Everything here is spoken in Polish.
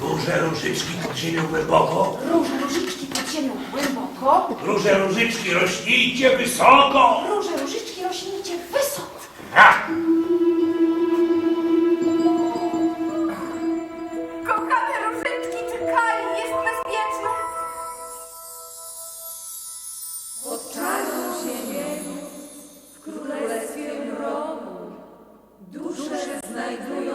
Róże różyczki pod ziemią głęboko, Róże różyczki pod ziemią głęboko, róże różyczki rośnijcie wysoko. róże różyczki rośnijcie wysoko. Ha! Kochane różyczki, czy Kali jest bezpieczny? Pod czarną ziemię, w królestwie mroku, dusze znajdują